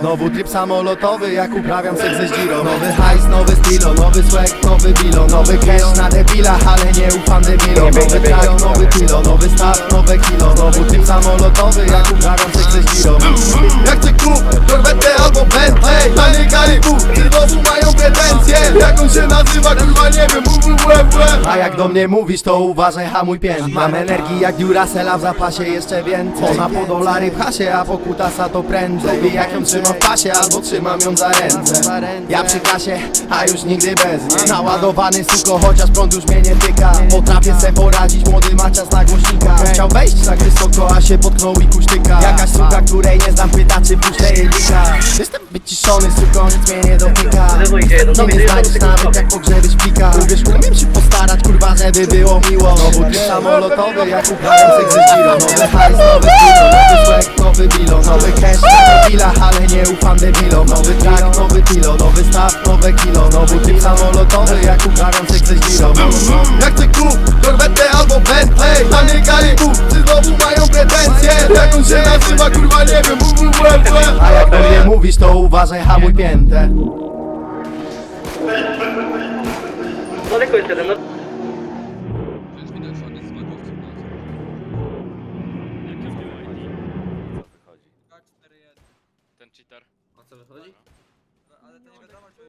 Znowu tryb samolotowy, jak uprawiam seks ze Giro. Nowy hajs, nowy stylo, nowy swag, nowy bilo. Nowy cash na debila, ale nie ufam debilom. Nowy track, nowy kilo, nowy start, nowe kilo. Znowu tryb samolotowy, jak uprawiam on się nazywa, kurwa nie wiem, WWW A jak do mnie mówisz, to uważaj, hamuj pięt Mam energii jak Duracella, w zapasie jeszcze więcej. Ona po dolary pcha się, a po kutasa to prędzej. Wie jak ją trzymam w pasie, albo trzymam ją za ręce. Ja przy kasie, a już nigdy bez niej. Naładowany suko, chociaż prąd już mnie nie tyka. Potrafię se poradzić, młody macias na głośnikach Chciał wejść tak wysoko, a się potknął i kusztyka. Jakaś suka, której nie znam, pyta czy puszczę jej Jestem wyciszony, suko, nic mnie nie dotyka. No nie znajdziesz nawet jak pogrzebiesz plika Uwierz, umiem się postarać, kurwa, żeby było miło. Znowu tryb samolotowy, jak uprawiam seks ze Nowe hajs, nowe kilo, nowy swag, nowy bilo. Nowy cash na debilach, ale nie ufam debilom. Nowy track, nowy kilo, nowy staw, nowe kilo. Znowu tryb samolotowy, jak uprawiam seks ze Jak ty kup, korwetę albo Bentley? Tanie Galibu, ty znowu mają pretensje? Jak on się nazywa, kurwa nie wiem, WWW A jak do mnie mówisz, to uważaj, hamuj piętę Jeden, no. Ten cheater. O co wychodzi? Ale to nie wiadomo, czy